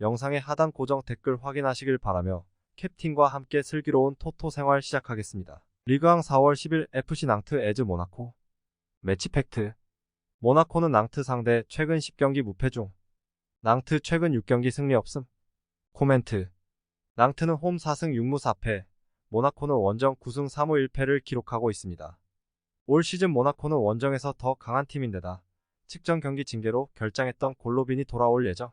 영상의 하단 고정 댓글 확인하시길 바라며 캡틴과 함께 슬기로운 토토 생활 시작하겠습니다. 리그왕 4월 10일 FC 낭트 에즈 모나코 매치 팩트 모나코는 낭트 상대 최근 10경기 무패 중 낭트 최근 6경기 승리 없음 코멘트 낭트는 홈 4승 6무 4패 모나코는 원정 9승 3무 1패를 기록하고 있습니다. 올 시즌 모나코는 원정에서 더 강한 팀인데다 측정 경기 징계로 결장했던 골로빈이 돌아올 예정.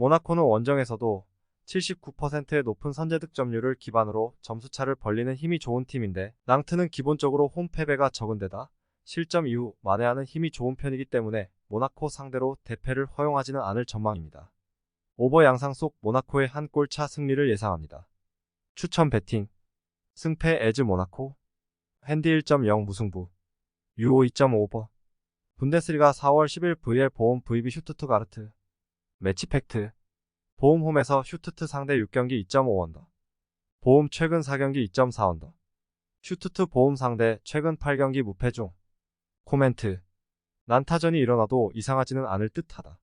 모나코는 원정에서도 79%의 높은 선제 득점률을 기반으로 점수차를 벌리는 힘이 좋은 팀인데 낭트는 기본적으로 홈 패배가 적은 데다 실점 이후 만회하는 힘이 좋은 편이기 때문에 모나코 상대로 대패를 허용하지는 않을 전망입니다. 오버 양상 속 모나코의 한 골차 승리를 예상합니다. 추천 배팅 승패 에즈 모나코 핸디 1.0 무승부 유오 2.5버 분데스리가 4월 10일 VL 보험 VB 슈투트가르트 매치 팩트. 보험 홈에서 슈투트 상대 6경기 2.5원더. 보험 최근 4경기 2.4원더. 슈투트 보험 상대 최근 8경기 무패 중. 코멘트. 난타전이 일어나도 이상하지는 않을 듯하다.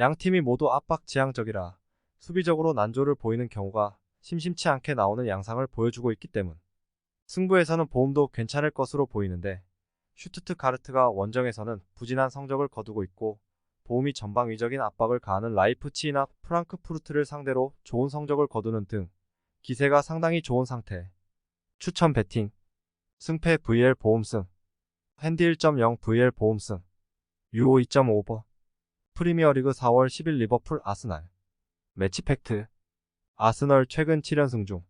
양 팀이 모두 압박 지향적이라 수비적으로 난조를 보이는 경우가 심심치 않게 나오는 양상을 보여주고 있기 때문. 승부에서는 보험도 괜찮을 것으로 보이는데 슈투트 가르트가 원정에서는 부진한 성적을 거두고 있고 보험이 전방위적인 압박을 가하는 라이프치히나 프랑크푸르트를 상대로 좋은 성적을 거두는 등 기세가 상당히 좋은 상태. 추천 배팅. 승패 VL 보험승. 핸디 1.0 VL 보험승. 유오 2.5버 프리미어리그 4월 10일 리버풀 아스날. 매치 팩트. 아스널 최근 7연승 중.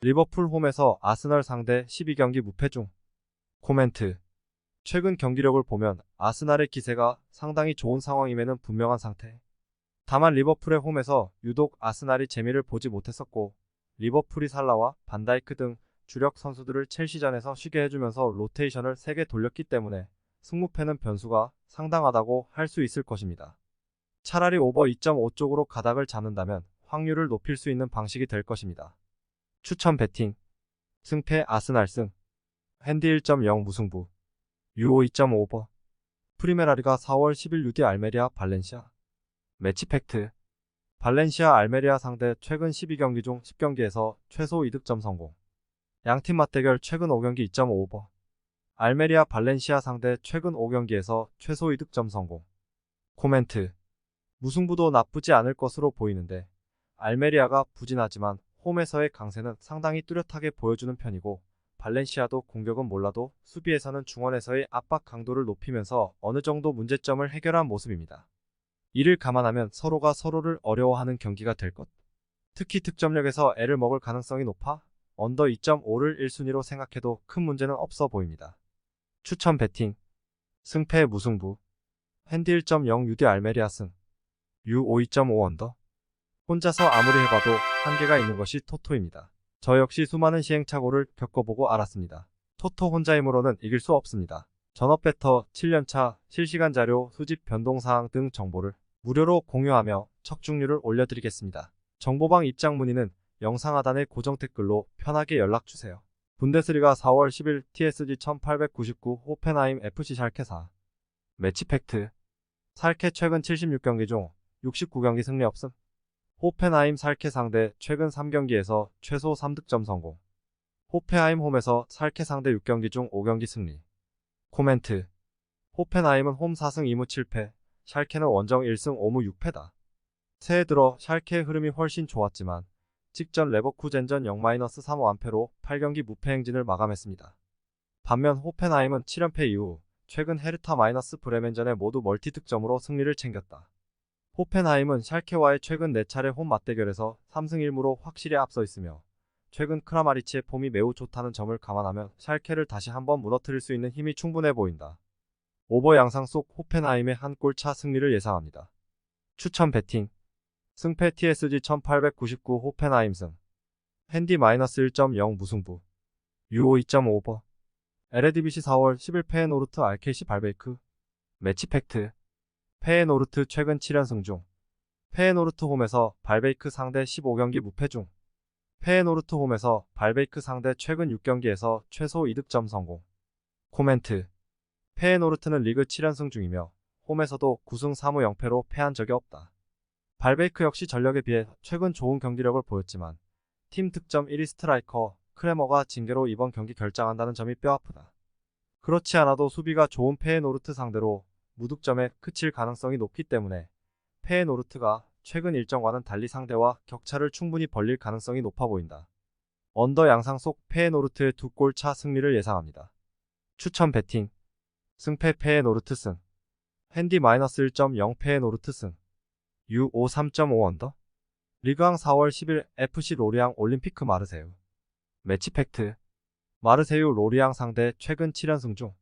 리버풀 홈에서 아스널 상대 12경기 무패 중. 코멘트 최근 경기력을 보면 아스날의 기세가 상당히 좋은 상황임에는 분명한 상태. 다만 리버풀의 홈에서 유독 아스날이 재미를 보지 못했었고 리버풀이 살라와 반다이크 등 주력 선수들을 첼시전에서 쉬게 해주면서 로테이션을 3개 돌렸기 때문에 승무패는 변수가 상당하다고 할 수 있을 것입니다. 차라리 오버 2.5 쪽으로 가닥을 잡는다면 확률을 높일 수 있는 방식이 될 것입니다. 추천 배팅 승패 아스날 승 핸디 1.0 무승부 유오 2.5버 프리메라리가 4월 10일 유디 알메리아 발렌시아. 매치 팩트. 발렌시아 알메리아 상대 최근 12경기 중 10경기에서 최소 2득점 성공. 양팀 맞대결 최근 5경기 2.5버 알메리아 발렌시아 상대 최근 5경기에서 최소 2득점 성공. 코멘트. 무승부도 나쁘지 않을 것으로 보이는데 알메리아가 부진하지만 홈에서의 강세는 상당히 뚜렷하게 보여주는 편이고 발렌시아도 공격은 몰라도 수비에서는 중원에서의 압박 강도를 높이면서 어느 정도 문제점을 해결한 모습입니다. 이를 감안하면 서로가 서로를 어려워하는 경기가 될 것. 특히 득점력에서 애를 먹을 가능성이 높아 언더 2.5를 1순위로 생각해도 큰 문제는 없어 보입니다. 추천 배팅 승패 무승부 핸디 1.0 유디 알메리아 승유5.5 언더 혼자서 아무리 해봐도 한계가 있는 것이 토토입니다. 저 역시 수많은 시행착오를 겪어보고 알았습니다. 토토 혼자 힘으로는 이길 수 없습니다. 전업 배터 7년차 실시간 자료 수집 변동사항 등 정보를 무료로 공유하며 척중률을 올려드리겠습니다. 정보방 입장 문의는 영상 하단의 고정 댓글로 편하게 연락주세요. 분데스리가 4월 10일 TSG 1899 호펜하임 FC 샬케 4 매치 팩트 살케 최근 76경기 중 69경기 승리 없음 호펜하임 살케 상대 최근 3경기에서 최소 3득점 성공. 호펜하임 홈에서 살케 상대 6경기 중 5경기 승리. 코멘트. 호펜하임은 홈 4승 2무 7패, 샬케는 원정 1승 5무 6패다. 새해 들어 샬케의 흐름이 훨씬 좋았지만 직전 레버쿠젠전 0-3 완패로 8경기 무패 행진을 마감했습니다. 반면 호펜하임은 7연패 이후 최근 헤르타 마이너스 브레멘전에 모두 멀티 득점으로 승리를 챙겼다. 호펜하임은 샬케와의 최근 4차례 홈 맞대결에서 3승 1무로 확실히 앞서 있으며 최근 크라마리치의 폼이 매우 좋다는 점을 감안하면 샬케를 다시 한번 무너뜨릴 수 있는 힘이 충분해 보인다. 오버 양상 속 호펜하임의 한 골차 승리를 예상합니다. 추천 배팅 승패 TSG 1899 호펜하임 승. 핸디 마이너스 1.0 무승부. 유오 2.5버. LADBC 4월 10일 페에노르트 RKC 발베이크. 매치 팩트. 페에노르트 최근 7연승 중. 페에노르트 홈에서 발베이크 상대 15경기 무패 중. 페에노르트 홈에서 발베이크 상대 최근 6경기에서 최소 2득점 성공. 코멘트. 페에노르트는 리그 7연승 중이며 홈에서도 9승 3무 0패로 패한 적이 없다. 발베이크 역시 전력에 비해 최근 좋은 경기력을 보였지만 팀 득점 1위 스트라이커 크레머가 징계로 이번 경기 결장한다는 점이 뼈아프다. 그렇지 않아도 수비가 좋은 페에노르트 상대로 무득점에 그칠 가능성이 높기 때문에 페에노르트가 최근 일정과는 달리 상대와 격차를 충분히 벌릴 가능성이 높아 보인다. 언더 양상 속 페에노르트의 두 골 차 승리를 예상합니다. 추천 배팅. 승패 페에노르트 승. 핸디 마이너스 1.0 페에노르트 승. U5 3.5 언더. 리그왕 4월 10일 FC 로리앙 올림피크 마르세유. 매치 팩트. 마르세유 로리앙 상대 최근 7연승 중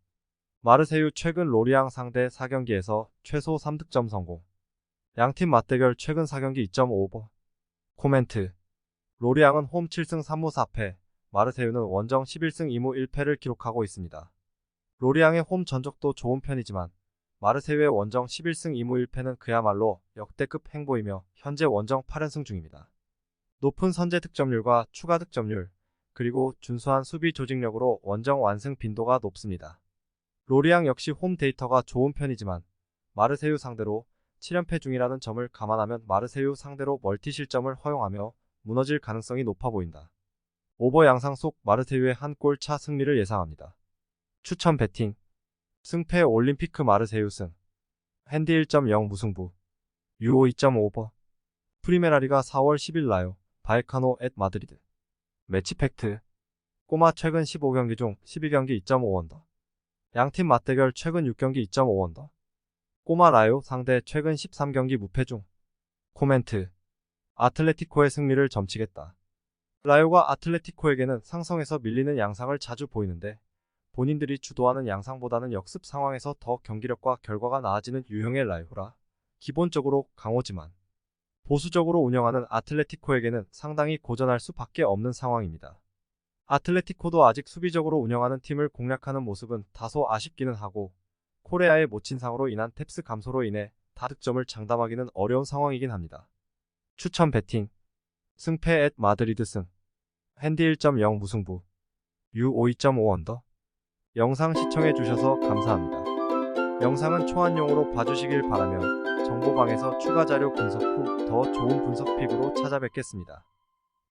마르세유 최근 로리앙 상대 4경기에서 최소 3득점 성공 양팀 맞대결 최근 4경기 2.5버 코멘트 로리앙은 홈 7승 3무 4패 마르세유는 원정 11승 2무 1패를 기록하고 있습니다. 로리앙의 홈 전적도 좋은 편이지만 마르세유의 원정 11승 2무 1패는 그야말로 역대급 행보이며 현재 원정 8연승 중입니다. 높은 선제 득점률과 추가 득점률, 그리고 준수한 수비 조직력으로 원정 완승 빈도가 높습니다. 로리앙 역시 홈 데이터가 좋은 편이지만 마르세유 상대로 7연패 중이라는 점을 감안하면 마르세유 상대로 멀티 실점을 허용하며 무너질 가능성이 높아 보인다. 오버 양상 속 마르세유의 한 골 차 승리를 예상합니다. 추천 배팅. 승패 올림피크 마르세유 승. 핸디 1.0 무승부. 유오 2.5버. 프리메라리가 4월 10일 나요. 바이카노 앳 마드리드. 매치 팩트. 꼬마 최근 15경기 중 12경기 2.5원더 양팀 맞대결 최근 6경기 2.5원더. 꼬마 라요 상대 최근 13경기 무패 중. 코멘트. 아틀레티코의 승리를 점치겠다. 라요가 아틀레티코에게는 상성에서 밀리는 양상을 자주 보이는데 본인들이 주도하는 양상보다는 역습 상황에서 더 경기력과 결과가 나아지는 유형의 라이브라 기본적으로 강호지만 보수적으로 운영하는 아틀레티코에게는 상당히 고전할 수밖에 없는 상황입니다. 아틀레티코도 아직 수비적으로 운영하는 팀을 공략하는 모습은 다소 아쉽기는 하고 코레아의 모친상으로 인한 탭스 감소로 인해 다득점을 장담하기는 어려운 상황이긴 합니다. 추천 배팅 승패 앳 마드리드 승 핸디 1.0 무승부 U 5.5 언더 영상 시청해주셔서 감사합니다. 영상은 초안용으로 봐주시길 바라며 정보방에서 추가 자료 분석 후 더 좋은 분석 픽으로 찾아뵙겠습니다.